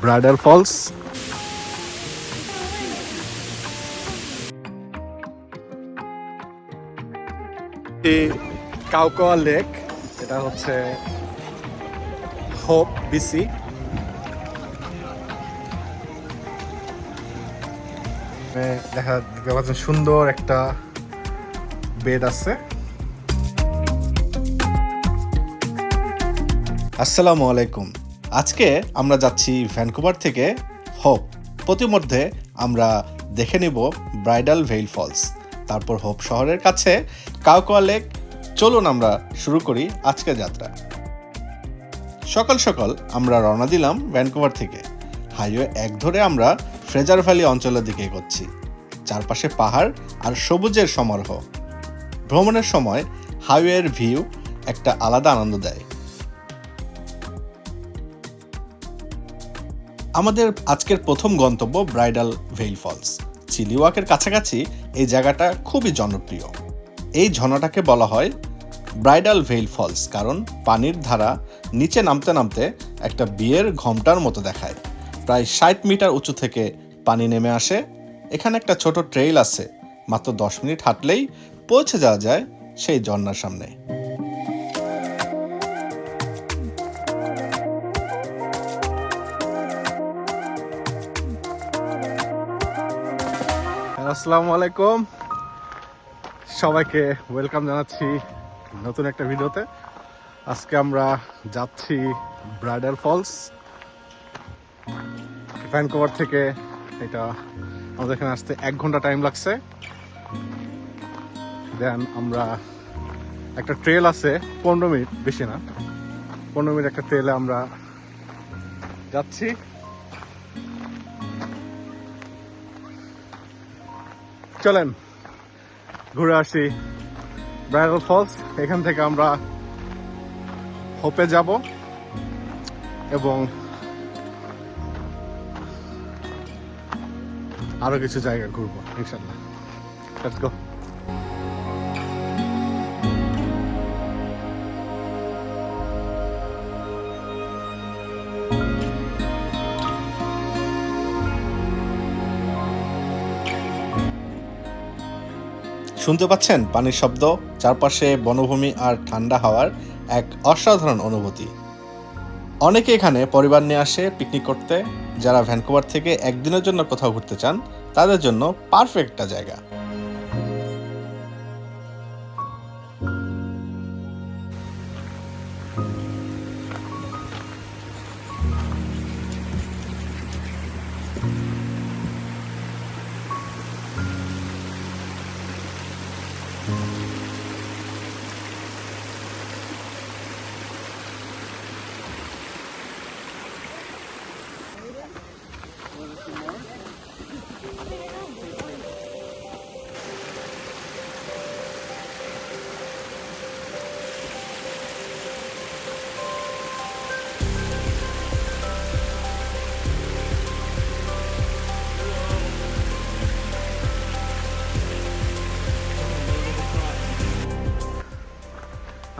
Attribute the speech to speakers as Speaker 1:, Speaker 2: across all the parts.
Speaker 1: Bridal false. কাউকোয়া lake, এটা হচ্ছে hope BC দেখা পাচ্ছেন সুন্দর একটা বেড আছে। আসসালামু আলাইকুম। আজকে আমরা যাচ্ছি ভ্যানকুভার থেকে হোপ। প্রতিমধ্যে আমরা দেখে নিব ব্রাইডাল ভেইল ফলস। তারপর হোপ শহরের কাছে, কাউকোয়া লেক। চলুন আমরা শুরু করি আজকের যাত্রা। সকাল সকাল আমরা রওনা দিলাম ভ্যানকুভার থেকে। হাইওয়ে এক ধরে আমরা ফ্রেজার ভ্যালি অঞ্চলের দিকে এগোচ্ছি। চারপাশে পাহাড় আর সবুজের সমারোহ। ভ্রমণের সময় হাইওয়ের ভিউ একটা আলাদা আনন্দ দেয়। আমাদের আজকের প্রথম গন্তব্য ব্রাইডাল ভেইল ফলস। চিলিওয়াকের কাছাকাছি এই জায়গাটা খুবই জনপ্রিয়। এই ঝর্ণাটাকে বলা হয় ব্রাইডাল ভেইল ফলস কারণ পানির ধারা নিচে নামতে নামতে একটা বিয়ের ঘমটার মতো দেখায়। প্রায় ষাট মিটার উঁচু থেকে পানি নেমে আসে। এখানে একটা ছোট ট্রেইল আছে। মাত্র দশ মিনিট হাঁটলেই পৌঁছে যাওয়া যায় সেই ঝর্ণার সামনে। আসসালামু আলাইকুম। সবাইকে ওয়েলকাম জানাচ্ছি নতুন একটা ভিডিওতে। আজকে আমরা যাচ্ছি ব্রাইডাল ফলস, ভ্যানকোভার থেকে। এটা আমাদের এখানে আসতে এক ঘণ্টা টাইম লাগছে। দেন আমরা একটা ট্রেল আছে, পনেরো মিনিট, বেশি না। পনেরো মিনিট একটা ট্রেলে আমরা যাচ্ছি। চলেন, ঘুরে আসি ব্রাইডাল ফলস। এখান থেকে আমরা হোপে যাব এবং আরও কিছু জায়গা ঘুরবো ইনশাল্লাহ শুনতে পাচ্ছেন পানির শব্দ? চারপাশে বনভূমি আর ঠান্ডা হাওয়ার এক অসাধারণ অনুভূতি। অনেকে এখানে পরিবার নিয়ে আসে পিকনিক করতে। যারা ভ্যানকুভার থেকে একদিনের জন্য কোথাও ঘুরতে চান, তাদের জন্য পারফেক্টটা জায়গা।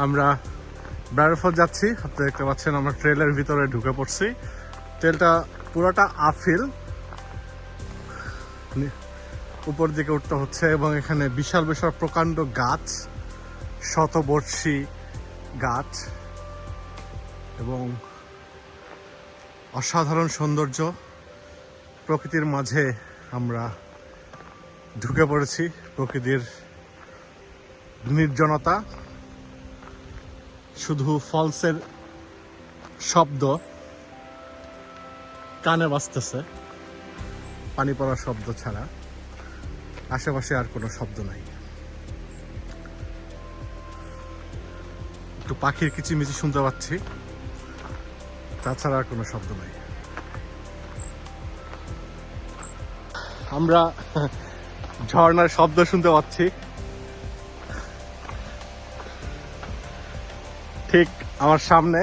Speaker 1: আমরা ব্যারাফল যাচ্ছি। আপনি দেখতে পাচ্ছেন আমরা ট্রেলের ভিতরে ঢুকে পড়ছি। ট্রেলটা পুরোটা আফিল উপর দিকে উঠতে হচ্ছে এবং এখানে বিশাল বিশাল প্রকাণ্ড গাছ, শতবর্ষী গাছ এবং অসাধারণ সৌন্দর্য। প্রকৃতির মাঝে আমরা ঢুকে পড়েছি। প্রকৃতির নির্জনতা। শুধু ফলসের শব্দ, কানে বাজতেছে। পানি পড়ার শব্দ ছাড়া আশেপাশে আর কোনো শব্দ নাই। একটু পাখির কিচিমিচি শুনতে পাচ্ছি, তাছাড়া আর কোনো শব্দ নাই। আমরা ঝর্ণার শব্দ শুনতে পাচ্ছি। ঠিক আমার সামনে।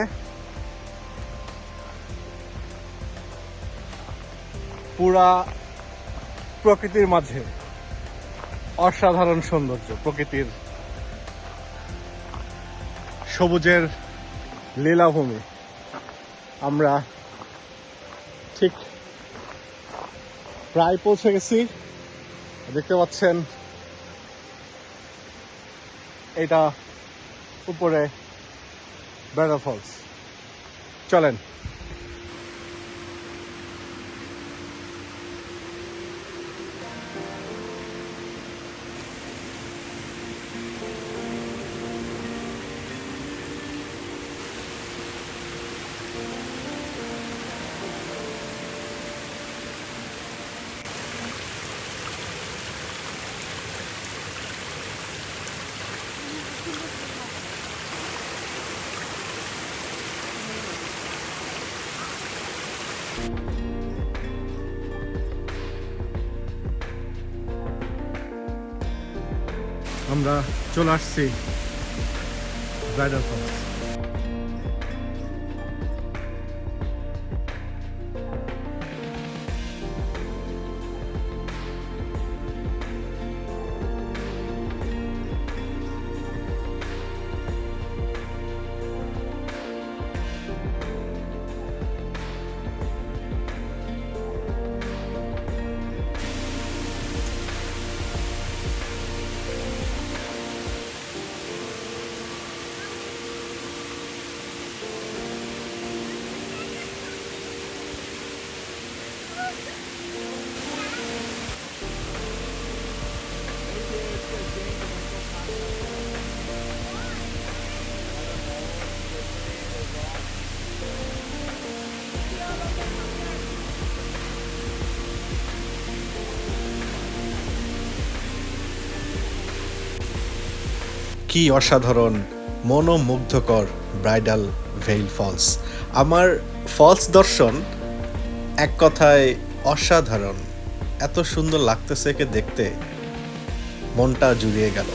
Speaker 1: পুরা প্রকৃতির মাঝে অসাধারণ সৌন্দর্য, প্রকৃতির সবুজের লীলাভূমি। আমরা ঠিক প্রায় পৌঁছে গেছি। দেখতে পাচ্ছেন, এটা উপরে বেড়া ফলস চলেন। আমরা চলে আসছি ব্রাইডাল ফলস কি অসাধারণ, মনোমুগ্ধকর ব্রাইডাল ভেইল ফলস। আমার ফলস দর্শন এক কথায় অসাধারণ। এত সুন্দর লাগতেছে একে দেখতে। মনটা জুড়িয়ে গেল।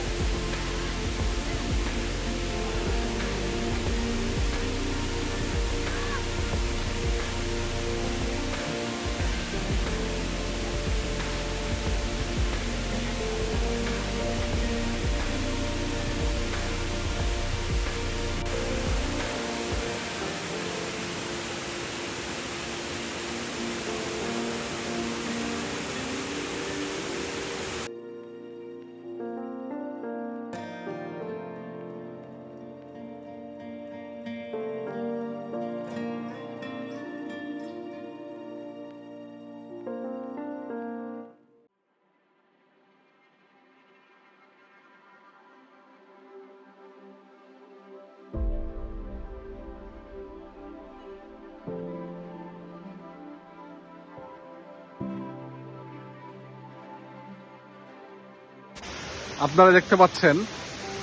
Speaker 1: আপনারা দেখতে পাচ্ছেন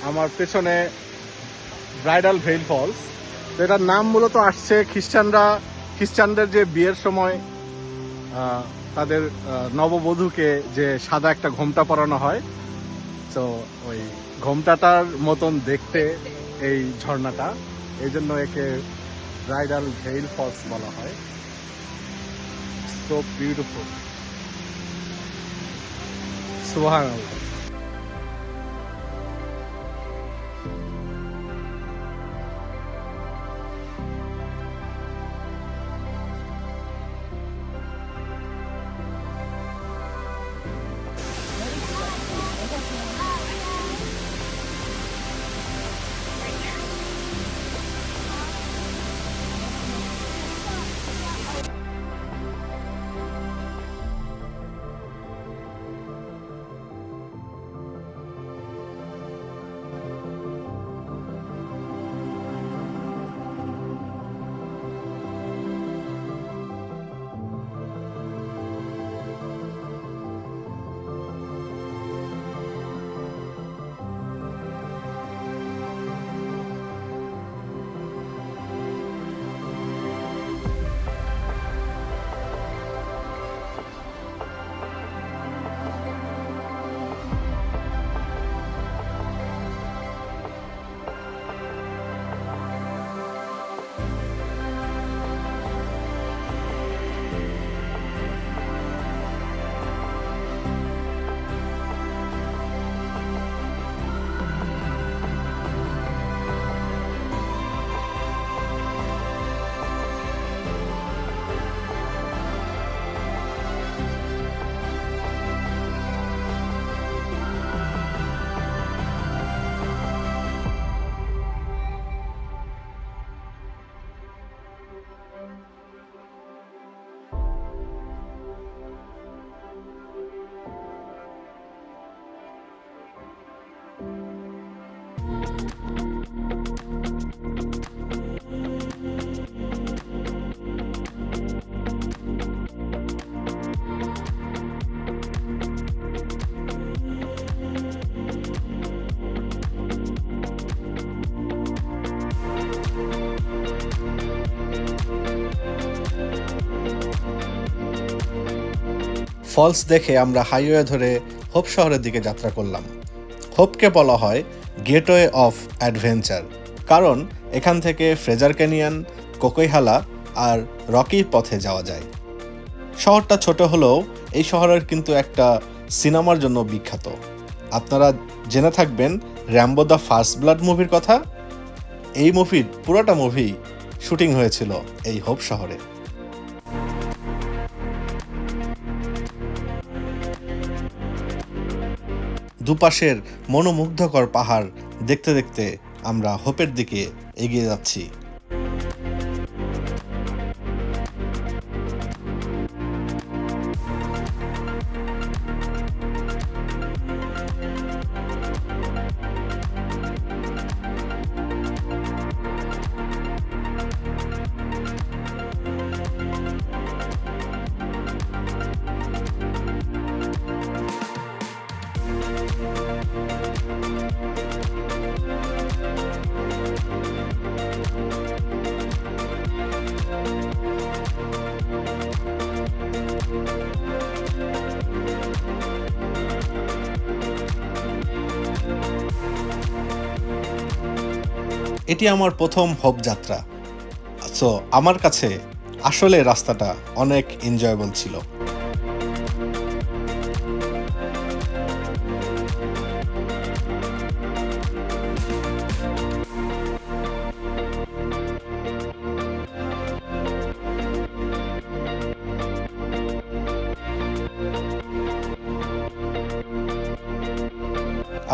Speaker 1: আমার পেছনে ব্রাইডাল ভেইল ফলস। এটার নাম মূলত আসছে খ্রিস্টানরা, খ্রিস্টানদের যে বিয়ের সময় তাদের নববধূকে যে সাদা একটা ঘোমটা পরানো হয়। তো ওই ঘোমটাটার মতন দেখতে এই ঝর্ণাটা। এই জন্য একে ব্রাইডাল ভেইল ফলস বলা হয়। সো বিউটিফুল সুহান ফলস দেখে আমরা হাইওয়ে ধরে হোপ শহরের দিকে যাত্রা করলাম। হোপকে বলা হয় গেটওয়ে অফ অ্যাডভেঞ্চার, কারণ এখান থেকে ফ্রেজার ক্যানিয়ন কোকৈহালা আর রকি পথে যাওয়া যায়। শহরটা ছোট হলেও এই শহরের কিন্তু একটা সিনেমার জন্য বিখ্যাত। আপনারা জেনে থাকবেন র্যাম্বো দ্য ফার্স্ট ব্লাড মুভির কথা? এই মুভির পুরোটা মুভি শুটিং হয়েছিল এই হোপ শহরে। দুপাশের মনোমুগ্ধকর পাহাড় দেখতে দেখতে আমরা হোপের দিকে এগিয়ে যাচ্ছি। এটি আমার প্রথম হব যাত্রা। সো আমার কাছে আসলে রাস্তাটা অনেক এনজয়েবল ছিল।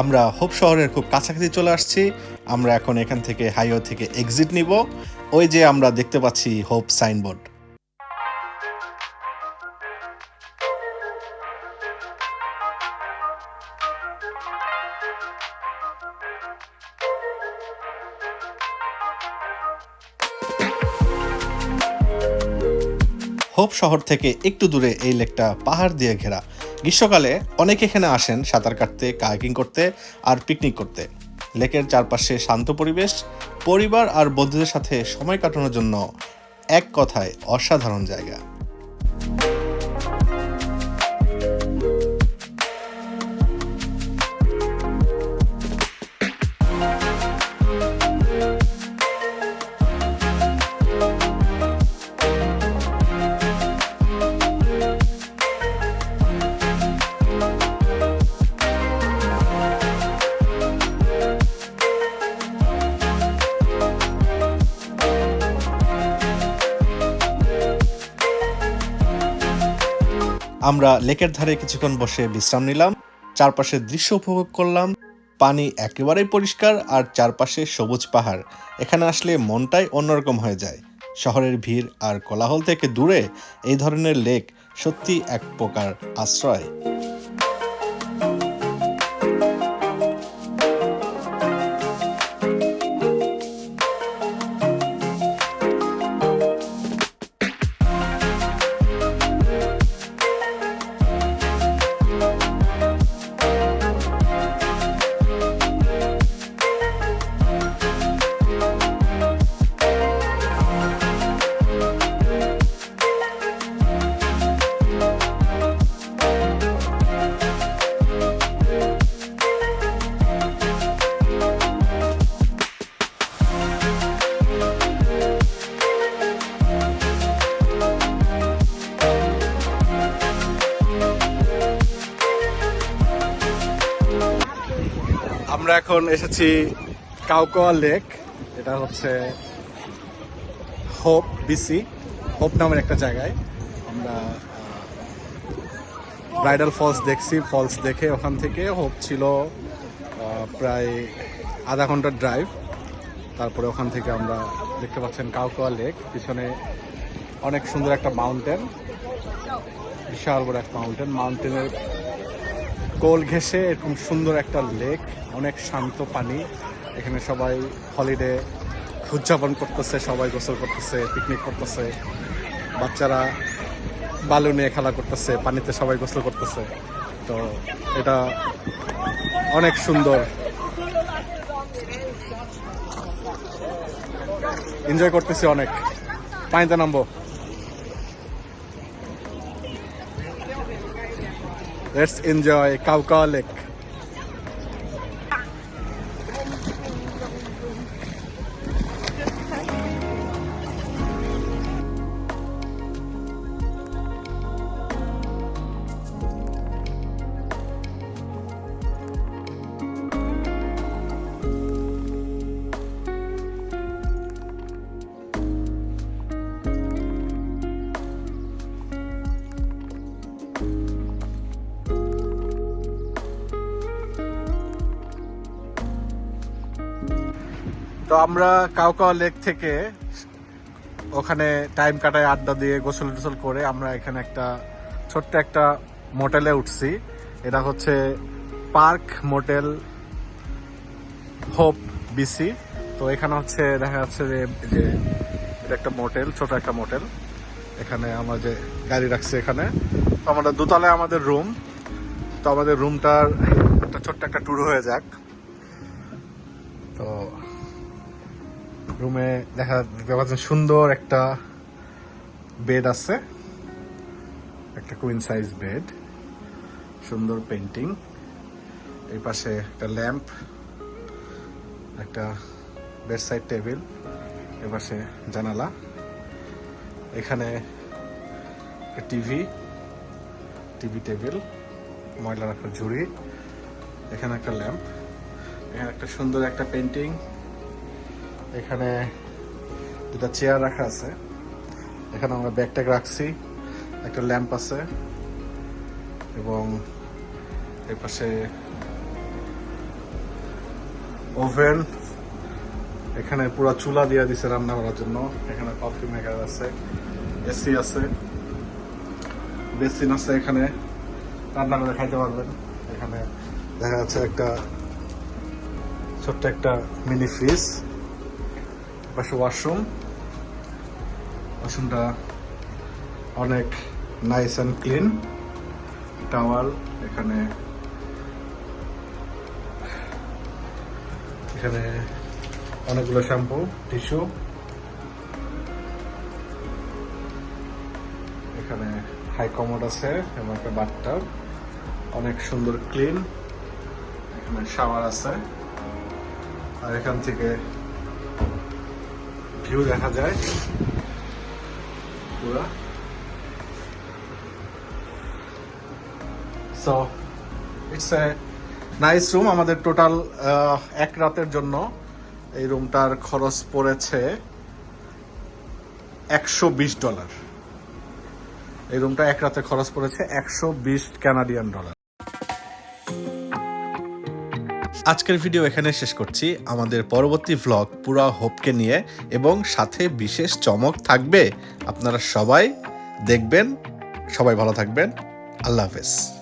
Speaker 1: আমরা হোপ শহরের খুব কাছাকাছি চলে আসছি। আমরা এখন এখান থেকে হাইওয়ে থেকে এক্সিট নিব। ওই যে আমরা দেখতে পাচ্ছি হোপ সাইনবোর্ড। হোপ শহর থেকে একটু দূরে এই লেকটা পাহাড় দিয়ে ঘেরা। গ্রীষ্মকালে অনেকে এখানে আসেন সাঁতার কাটতে, কায়াকিং করতে আর পিকনিক করতে। লেকের চারপাশে শান্ত পরিবেশ, পরিবার আর বন্ধুদের সাথে সময় কাটানোর জন্য এক কথায় অসাধারণ জায়গা। আমরা লেকের ধারে কিছুক্ষণ বসে বিশ্রাম নিলাম চারপাশের দৃশ্য উপভোগ করলাম, পানি একেবারেই পরিষ্কার আর চারপাশে সবুজ পাহাড়। এখানে আসলে মনটাই অন্যরকম হয়ে যায়। শহরের ভিড় আর কোলাহল থেকে দূরে এই ধরনের লেক সত্যি এক প্রকার আশ্রয়। এসেছি কাউকোয়া লেক। এটা হচ্ছে হোপ বিসি, হোপ নামের একটা জায়গায়। আমরা ব্রাইডাল ফলস দেখছি, ফলস দেখে ওখান থেকে হোপ ছিল প্রায় আধা ঘণ্টার ড্রাইভ। তারপরে ওখান থেকে আমরা দেখতে পাচ্ছেন কাউকোয়া লেক। পিছনে অনেক সুন্দর একটা মাউন্টেন, বিশাল বড় একটা মাউন্টেন। মাউন্টেনের কোল ঘেঁষে এরকম সুন্দর একটা লেক। অনেক শান্ত পানি। এখানে সবাই হলিডে উদযাপন করতেছে, সবাই গোসল করতেছে পিকনিক করতেছে। বাচ্চারা বালু নিয়ে খেলা করতেছে, পানিতে সবাই গোসল করতেছে। তো এটা অনেক সুন্দর। এনজয় করতেছি অনেক। পানিতে নামবো। লেটস এনজয় কাউকা লেক আমরা কাউকা লেক থেকে ওখানে টাইম কাটায় আড্ডা দিয়ে গোসল টোসল করে আমরা এখানে একটা ছোট্ট একটা মোটেলে উঠছি। এটা হচ্ছে পার্ক মোটেল হোপ বিসি। তো এখানে হচ্ছে দেখা যাচ্ছে যে যে এটা একটা মোটেল, ছোট একটা মোটেল। এখানে আমরা যে গাড়ি রাখছি এখানে। তো আমাদের দোতলায় আমাদের রুম। তো আমাদের রুমটার একটা ছোট্ট একটা ট্যুর হয়ে যাক। তো রুমে দেখা দেখতে পাচ্ছেন সুন্দর একটা বেড আছে। একটা কুইন সাইজ বেড সুন্দর পেন্টিং এই পাশে একটা ল্যাম্প একটা বেড সাইড টেবিল এ পাশে জানালা। এখানে টিভি টিভি টেবিল ময়লা রাখার ঝুড়ি। এখানে একটা ল্যাম্প এখানে একটা সুন্দর একটা পেন্টিং এখানে দুটা চেয়ার রাখা আছে। এখানে আমরা ব্যাগ ট্যাগ রাখছি, একটা ল্যাম্প আছে এবং এর পাশে ওভেন। এখানে পুরো চুলা দিয়ে দিছে রান্না করার জন্য। এখানে কফি মেকার আছে এসি আছে, বেসিন আছে এখানে। রান্না করে খাইতে পারবেন। এখানে দেখা যাচ্ছে একটা ছোট্ট একটা মিনি ফ্রিজ। পাশে ওয়াশরুম ওয়াশরুমটা অনেক নাইস অ্যান্ড ক্লিন টাওয়াল এখানে এখানে অনেকগুলো শ্যাম্পু টিস্যু এখানে হাই কমোড আছে এবং একটা বাথটাব অনেক সুন্দর ক্লিন এখানে শাওয়ার আছে। আর এখান থেকে ভিউ দেখা যায়। পুরা। So it's a nice room আমাদের টোটাল এক রাতের জন্য। এই রুমটার খরচ পড়েছে একশো বিশ ডলার। এই রুমটা এক রাতে খরচ পড়েছে একশো বিশ কানাডিয়ান ডলার আজকের ভিডিও এখানে শেষ করছি। আমাদের পরবর্তী ভ্লগ পুরা হোপকে নিয়ে এবং সাথে বিশেষ চমক থাকবে। আপনারা সবাই দেখবেন, সবাই ভালো থাকবেন। আল্লাহ হাফেজ।